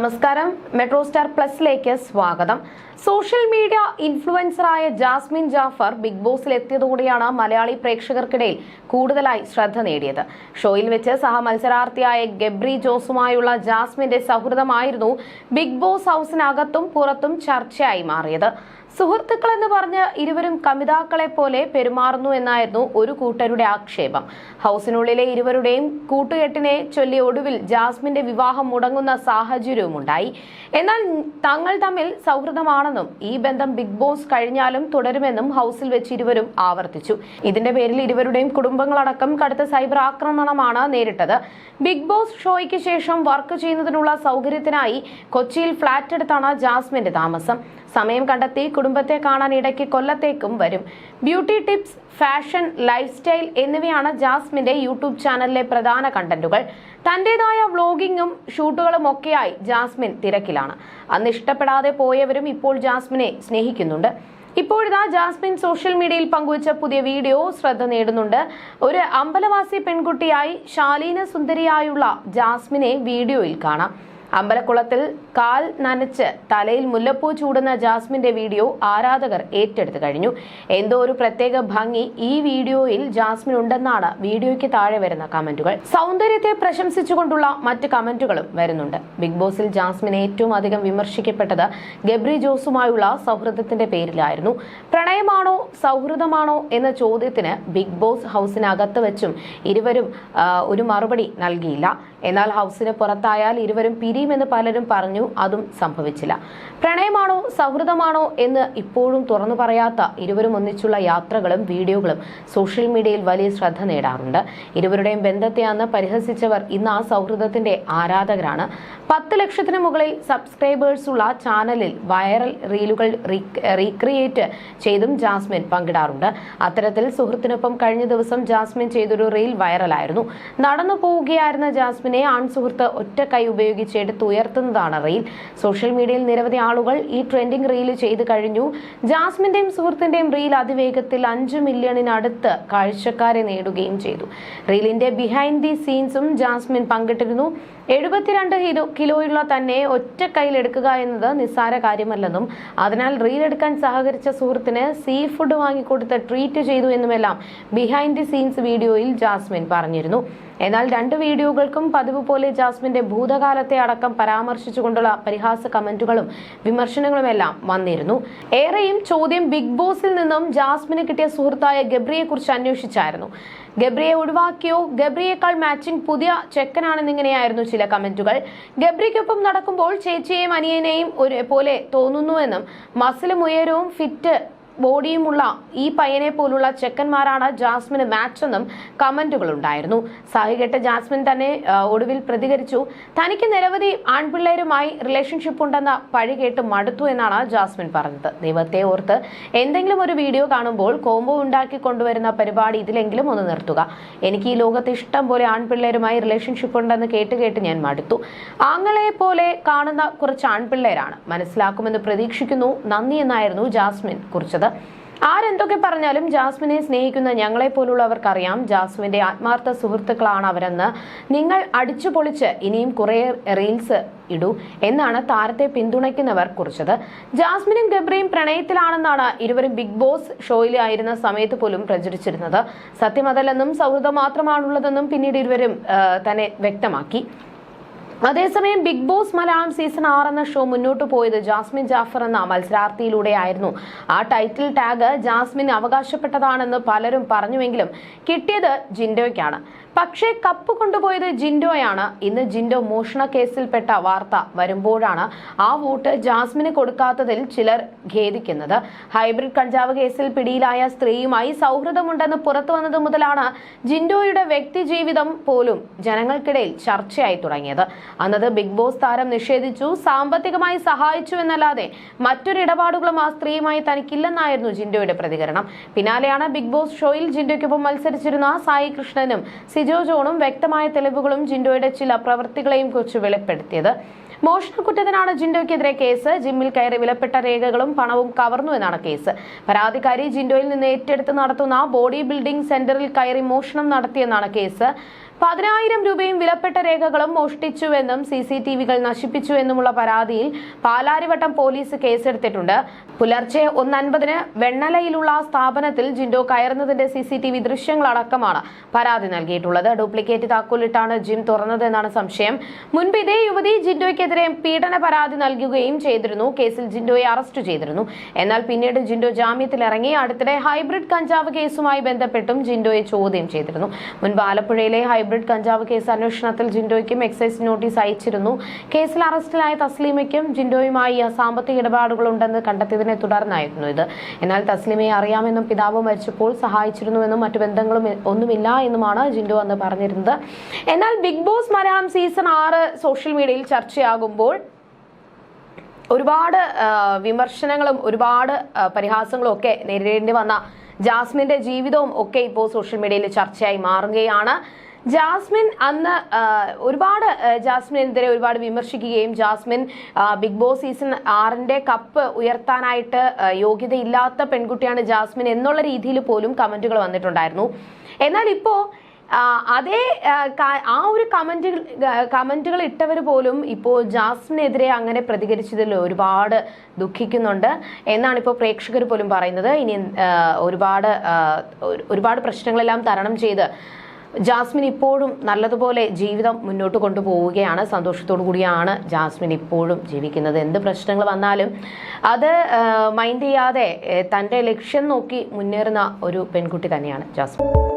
നമസ്കാരം. Metro star പ്ലസിലേക്ക് സ്വാഗതം. സോഷ്യൽ മീഡിയ ഇൻഫ്ലുവൻസറായ ജാസ്മിൻ ജാഫർ ബിഗ് ബോസിൽ എത്തിയതോടെയാണ് മലയാളി പ്രേക്ഷകർക്കിടയിൽ കൂടുതലായി ശ്രദ്ധ നേടിയത്. ഷോയിൽ വെച്ച് സഹമത്സരാർത്ഥിയായ ഗബ്രി ജോസുമായുള്ള ജാസ്മിന്റെ സൗഹൃദമായിരുന്നു ബിഗ് ബോസ് ഹൗസിനകത്തും പുറത്തും ചർച്ചയായി മാറിയത്. സുഹൃത്തുക്കൾ എന്ന് പറഞ്ഞ് ഇരുവരും കമിതാക്കളെ പോലെ പെരുമാറുന്നു എന്നായിരുന്നു ഒരു കൂട്ടരുടെ ആക്ഷേപം. ഹൗസിനുള്ളിലെ ഇരുവരുടെയും കൂട്ടുകെട്ടിനെ ചൊല്ലി ഒടുവിൽ ജാസ്മിന്റെ വിവാഹം മുടങ്ങുന്ന സാഹചര്യവുമുണ്ടായി. എന്നാൽ തങ്ങൾ തമ്മിൽ സൗഹൃദമാണെന്നും ഈ ബന്ധം ബിഗ് ബോസ് കഴിഞ്ഞാലും തുടരുമെന്നും ഹൗസിൽ വെച്ച് ഇരുവരും ആവർത്തിച്ചു. ഇതിന്റെ പേരിൽ ഇരുവരുടെയും കുടുംബങ്ങളടക്കം കടുത്ത സൈബർ ആക്രമണമാണ് നേരിട്ടത്. ബിഗ് ബോസ് ഷോയ്ക്ക് ശേഷം വർക്ക് ചെയ്യുന്നതിനുള്ള സൗകര്യത്തിനായി കൊച്ചിയിൽ ഫ്ളാറ്റ് എടുത്താണ് ജാസ്മിന്റെ താമസം. സമയം കണ്ടെത്തി കുടുംബത്തെ കാണാൻ ഇടയ്ക്ക് കൊല്ലത്തേക്കും വരും. Beauty tips fashion lifestyle എന്നിവയാണ് ജാസ്മിന്റെ യൂട്യൂബ് ചാനലിലെ പ്രധാന കണ്ടന്റുകൾ. തന്റേതായ വ്ലോഗിങ്ങും ഷൂട്ടുകളും ഒക്കെയായി ജാസ്മിൻ തിരക്കിലാണ്. അന്ന് ഇഷ്ടപ്പെടാതെ പോയവരും ഇപ്പോൾ ജാസ്മിനെ സ്നേഹിക്കുന്നുണ്ട്. ഇപ്പോഴിതാ ജാസ്മിൻ സോഷ്യൽ മീഡിയയിൽ പങ്കുവച്ച പുതിയ വീഡിയോ ശ്രദ്ധ നേടുന്നുണ്ട്. ഒരു അമ്പലവാസി പെൺകുട്ടിയായി ശാലീന സുന്ദരിയായുള്ള ജാസ്മിനെ വീഡിയോയിൽ കാണാം. അമ്പലക്കുളത്തിൽ കാൽ നനച്ച് തലയിൽ മുല്ലപ്പൂ ചൂടുന്ന ജാസ്മിന്റെ വീഡിയോ ആരാധകർ ഏറ്റെടുത്തു കഴിഞ്ഞു. എന്തോ ഒരു പ്രത്യേക ഭംഗി ഈ വീഡിയോയിൽ ജാസ്മിൻ ഉണ്ടെന്നാണ് വീഡിയോയ്ക്ക് താഴെ വരുന്ന കമന്റുകൾ. സൗന്ദര്യത്തെ പ്രശംസിച്ചുകൊണ്ടുള്ള മറ്റ് കമന്റുകളും വരുന്നുണ്ട്. ബിഗ് ബോസിൽ ജാസ്മിൻ ഏറ്റവും അധികം വിമർശിക്കപ്പെട്ടത് ഗബ്രി ജോസുമായുള്ള സൗഹൃദത്തിന്റെ പേരിലായിരുന്നു. പ്രണയമാണോ സൗഹൃദമാണോ എന്ന ചോദ്യത്തിന് ബിഗ് ബോസ് ഹൗസിനകത്ത് വെച്ചും ഇരുവരും ഒരു മറുപടി നൽകിയില്ല. എന്നാൽ ഹൗസിന് പുറത്തായാൽ ഇരുവരും പിരിയുമെന്ന് പലരും പറഞ്ഞു അതും സംഭവിച്ചില്ല. പ്രണയമാണോ സൗഹൃദമാണോ എന്ന് ഇപ്പോഴും തുറന്നു പറയാത്ത ഇരുവരും ഒന്നിച്ചുള്ള യാത്രകളും വീഡിയോകളും സോഷ്യൽ മീഡിയയിൽ വലിയ ശ്രദ്ധ നേടാറുണ്ട്. ഇരുവരുടെയും ബന്ധത്തെ അന്ന് പരിഹസിച്ചവർ ഇന്ന് ആ സൗഹൃദത്തിന്റെ ആരാധകരാണ്. പത്ത് ലക്ഷത്തിന് മുകളിൽ സബ്സ്ക്രൈബേഴ്സുള്ള ചാനലിൽ വൈറൽ റീലുകൾ റീക്രിയേറ്റ് ചെയ്തും ജാസ്മിൻ പങ്കിടാറുണ്ട്. അത്തരത്തിൽ സുഹൃത്തിനൊപ്പം കഴിഞ്ഞ ദിവസം ജാസ്മിൻ ചെയ്തൊരു റീൽ വൈറലായിരുന്നു. നടന്നു പോവുകയായിരുന്ന ജാസ്മിനെ ഒറ്റ കൈ ഉപയോഗിച്ച് എടുത്തുയർത്തുന്നതാണ് റീൽ. സോഷ്യൽ മീഡിയയിൽ നിരവധി ആളുകൾ ഈ ട്രെൻഡിംഗ് റീൽ ചെയ്തു കഴിഞ്ഞു. ജാസ്മിന്റെയും സുഹൃത്തിന്റെയും റീൽ അതിവേഗത്തിൽ അഞ്ച് മില്യണിനടുത്ത് കാഴ്ചക്കാരെ നേടുകയും ചെയ്തു. റീലിന്റെ ബിഹൈൻഡ് ദി സീൻസും ജാസ്മിൻ പങ്കിട്ടിരുന്നു. എഴുപത്തിരണ്ട് കിലോ കിലോയുള്ള തന്നെ ഒറ്റ കയ്യിൽ എടുക്കുക എന്നത് നിസ്സാര കാര്യമല്ലെന്നും അതിനാൽ റീൽ എടുക്കാൻ സഹകരിച്ച സുഹൃത്തിന് സീ ഫുഡ് വാങ്ങിക്കൊടുത്ത് ട്രീറ്റ് ചെയ്തു എന്നുമെല്ലാം ബിഹൈൻഡ് ദി സീൻസ് വീഡിയോയിൽ ജാസ്മിൻ പറഞ്ഞിരുന്നു. എന്നാൽ രണ്ട് വീഡിയോകൾക്കും പതിവ് പോലെ ജാസ്മിന്റെ ഭൂതകാലത്തെ അടക്കം പരാമർശിച്ചുകൊണ്ടുള്ള പരിഹാസ കമന്റുകളും വിമർശനങ്ങളുമെല്ലാം വന്നിരുന്നു. ഏറെയും ചോദ്യം ബിഗ് ബോസിൽ നിന്നും ജാസ്മിന് കിട്ടിയ സുഹൃത്തായ ഗബ്രിയെ കുറിച്ച് അന്വേഷിച്ചായിരുന്നു. ഗബ്രിയെ ഒഴിവാക്കിയോ? ഗബ്രിയേക്കാൾ മാച്ചിങ് പുതിയ ചെക്കനാണെന്നിങ്ങനെയായിരുന്നു ചില കമന്റുകൾ. ഗബ്രിക്കൊപ്പം നടക്കുമ്പോൾ ചേച്ചിയെയും അനിയനെയും ഒരേപോലെ തോന്നുന്നുവെന്നും മസിലും ഉയരവും ഫിറ്റ് ബോഡിയുമുള്ള ഈ പയ്യനെ പോലുള്ള ചെക്കന്മാരാണ് ജാസ്മിന് മാച്ച് എന്നും കമന്റുകൾ ഉണ്ടായിരുന്നു. സഹികെട്ട് ജാസ്മിൻ തന്നെ ഒടുവിൽ പ്രതികരിച്ചു. തനിക്ക് നിരവധി ആൺപിള്ളേരുമായി റിലേഷൻഷിപ്പ് ഉണ്ടെന്ന പഴി കേട്ട് മടുത്തു എന്നാണ് ജാസ്മിൻ പറഞ്ഞത്. ദൈവത്തെ ഓർത്ത് എന്തെങ്കിലും ഒരു വീഡിയോ കാണുമ്പോൾ കോംബോ ഉണ്ടാക്കി കൊണ്ടുവരുന്ന പരിപാടി ഇതിലെങ്കിലും ഒന്ന് നിർത്തുക. എനിക്ക് ഈ ലോകത്ത് ഇഷ്ടം പോലെ ആൺപിള്ളേരുമായി റിലേഷൻഷിപ്പ് ഉണ്ടെന്ന് കേട്ട് കേട്ട് ഞാൻ മടുത്തു. ആങ്ങളെ പോലെ കാണുന്ന കുറച്ച് ആൺപിള്ളേരാണ്. മനസ്സിലാക്കുമെന്ന് പ്രതീക്ഷിക്കുന്നു. നന്ദി എന്നായിരുന്നു ജാസ്മിൻ കുറിച്ചത്. ആരെന്തൊക്കെ പറഞ്ഞാലും ജാസ്മിനെ സ്നേഹിക്കുന്ന ഞങ്ങളെ പോലുള്ളവർക്കറിയാം ജാസ്മിന്റെ ആത്മാർത്ഥ സുഹൃത്തുക്കളാണ് അവരെന്ന്. നിങ്ങൾ അടിച്ചു പൊളിച്ച് ഇനിയും കുറേ റീൽസ് ഇടൂ എന്നാണ് താരത്തെ പിന്തുണയ്ക്കുന്നവർ കുറിച്ചത്. ജാസ്മിനും ഗബ്രിയും പ്രണയത്തിലാണെന്നാണ് ഇരുവരും ബിഗ് ബോസ് ഷോയിലായിരുന്ന സമയത്ത് പോലും പ്രചരിച്ചിരുന്നത്. സത്യമതല്ലെന്നും സൗഹൃദം മാത്രമാണുള്ളതെന്നും പിന്നീട് ഇരുവരും തന്നെ വ്യക്തമാക്കി. അതേസമയം ബിഗ് ബോസ് മലയാളം സീസൺ ആറ് എന്ന ഷോ മുന്നോട്ട് പോയത് ജാസ്മിൻ ജാഫർ എന്ന മത്സരാർത്ഥിയിലൂടെയായിരുന്നു. ആ ടൈറ്റിൽ ടാഗ് ജാസ്മിൻ അവകാശപ്പെട്ടതാണെന്ന് പലരും പറഞ്ഞുവെങ്കിലും കിട്ടിയത് ജിൻഡോയ്ക്കാണ്. പക്ഷേ കപ്പ് കൊണ്ടുപോയത് ജിൻഡോയാണ്. ഇന്ന് ജിൻഡോ മോഷണ കേസിൽപ്പെട്ട വാർത്ത വരുമ്പോഴാണ് ആ വോട്ട് ജാസ്മിന് കൊടുക്കാത്തതിൽ ചിലർ ഖേദിക്കുന്നത്. ഹൈബ്രിഡ് കഞ്ചാവ് കേസിൽ പിടിയിലായ സ്ത്രീയുമായി സൗഹൃദമുണ്ടെന്ന് പുറത്തു വന്നത് മുതലാണ് ജിൻഡോയുടെ വ്യക്തിജീവിതം പോലും ജനങ്ങൾക്കിടയിൽ ചർച്ചയായി തുടങ്ങിയത്. അന്നത് ബിഗ് ബോസ് താരം നിഷേധിച്ചു സാമ്പത്തികമായി സഹായിച്ചു എന്നല്ലാതെ മറ്റൊരു ഇടപാടുകളും ആ സ്ത്രീയുമായി തനിക്കില്ലെന്നായിരുന്നു ജിൻഡോയുടെ പ്രതികരണം. പിന്നാലെയാണ് ബിഗ് ബോസ് ഷോയിൽ ജിൻഡോയ്ക്കൊപ്പം മത്സരിച്ചിരുന്ന സായി കൃഷ്ണനും സിജോ ജോണും വ്യക്തമായ തെളിവുകളും ജിൻഡോയുടെ ചില പ്രവൃത്തികളെയും കുറിച്ച് വെളിപ്പെടുത്തിയത്. മോഷണക്കുറ്റത്തിനാണ് ജിൻഡോയ്ക്കെതിരെ കേസ്. ജിമ്മിൽ കയറി വിലപ്പെട്ട രേഖകളും പണവും കവർന്നു എന്നാണ് കേസ്. പരാതിക്കാരി ജിൻഡോയിൽ നിന്ന് ഏറ്റെടുത്ത് നടത്തുന്ന ബോഡി ബിൽഡിംഗ് സെന്ററിൽ കയറി മോഷണം നടത്തിയെന്നാണ് കേസ്. പതിനായിരം രൂപയും വിലപ്പെട്ട രേഖകളും മോഷ്ടിച്ചുവെന്നും സി സി ടി വികൾ നശിപ്പിച്ചുവെന്നുമുള്ള പരാതിയിൽ പാലാരിവട്ടം പോലീസ് കേസെടുത്തിട്ടുണ്ട്. പുലർച്ചെ ഒന്നൻപതിന് വെണ്ണലയിലുള്ള സ്ഥാപനത്തിൽ ജിൻഡോ കയറുന്നതിന്റെ സി സി ടി വി ദൃശ്യങ്ങളടക്കമാണ് പരാതി നൽകിയിട്ടുള്ളത്. ഡ്യൂപ്ലിക്കേറ്റ് താക്കോലിട്ടാണ് ജിം തുറന്നതെന്നാണ് സംശയം. മുൻപ് ഇതേ യുവതി ജിൻഡോയ്ക്കെതിരെ പീഡന പരാതി നൽകുകയും ചെയ്തിരുന്നു. കേസിൽ ജിൻഡോയെ അറസ്റ്റ് ചെയ്തിരുന്നു. എന്നാൽ പിന്നീട് ജിൻഡോ ജാമ്യത്തിലിറങ്ങി അടുത്തിടെ ഹൈബ്രിഡ് കഞ്ചാവ് കേസുമായി ബന്ധപ്പെട്ടും ജിൻഡോയെ ചോദ്യം ചെയ്തിരുന്നു. മുൻപ് ആലപ്പുഴയിലെ ഹൈബ്രിഡ് കഞ്ചാവ് കേസ് അന്വേഷണത്തിൽ ജിൻഡോയ്ക്കും എക്സൈസ് നോട്ടീസ് അയച്ചിരുന്നു. കേസിൽ അറസ്റ്റിലായ തസ്ലീമയ്ക്കും ജിൻഡോയുമായി സാമ്പത്തിക ഇടപാടുകളുണ്ടെന്ന് കണ്ടെത്തിയതിനെ തുടർന്നായിരുന്നു ഇത്. എന്നാൽ തസ്ലീമയെ അറിയാമെന്നും പിതാവ് മരിച്ചപ്പോൾ സഹായിച്ചിരുന്നുവെന്നും മറ്റു ബന്ധങ്ങളും ഒന്നുമില്ല എന്നുമാണ് ജിൻഡോ അന്ന് പറഞ്ഞിരുന്നത്. എന്നാൽ ബിഗ് ബോസ് മലയാളം സീസൺ ആറ് സോഷ്യൽ മീഡിയയിൽ ചർച്ചയാകുമ്പോൾ ഒരുപാട് വിമർശനങ്ങളും ഒരുപാട് പരിഹാസങ്ങളും ഒക്കെ നേരിടേണ്ടി വന്ന ജാസ്മിന്റെ ജീവിതവും ഒക്കെ ഇപ്പോൾ സോഷ്യൽ മീഡിയയിൽ ചർച്ചയായി മാറുകയാണ്. ജാസ്മിൻ അന്ന് ഒരുപാട് ജാസ്മിനെതിരെ ഒരുപാട് വിമർശിക്കുകയും ജാസ്മിൻ ബിഗ് ബോസ് സീസൺ ആറിന്റെ കപ്പ് ഉയർത്താനായിട്ട് യോഗ്യതയില്ലാത്ത പെൺകുട്ടിയാണ് ജാസ്മിൻ എന്നുള്ള രീതിയിൽ പോലും കമന്റുകൾ വന്നിട്ടുണ്ടായിരുന്നു. എന്നാൽ ഇപ്പോ അതേ ആ, ഒരു കമന്റ് കമന്റുകൾ ഇട്ടവർ പോലും ഇപ്പോൾ ജാസ്മിനെതിരെ അങ്ങനെ പ്രതികരിച്ചതിൽ ഒരുപാട് ദുഃഖിക്കുന്നുണ്ട് എന്നാണ് ഇപ്പോൾ പ്രേക്ഷകർ പോലും പറയുന്നത്. ഇനി ഒരുപാട് ഒരുപാട് പ്രശ്നങ്ങളെല്ലാം തരണം ചെയ്ത് ജാസ്മിൻ ഇപ്പോഴും നല്ലതുപോലെ ജീവിതം മുന്നോട്ട് കൊണ്ടുപോവുകയാണ്. സന്തോഷത്തോടു കൂടിയാണ് ജാസ്മിൻ ഇപ്പോഴും ജീവിക്കുന്നത്. എന്ത് പ്രശ്നങ്ങൾ വന്നാലും അത് മൈൻഡ് ചെയ്യാതെ തന്റെ ലക്ഷ്യം നോക്കി മുന്നേറുന്ന ഒരു പെൺകുട്ടി തന്നെയാണ് ജാസ്മിൻ.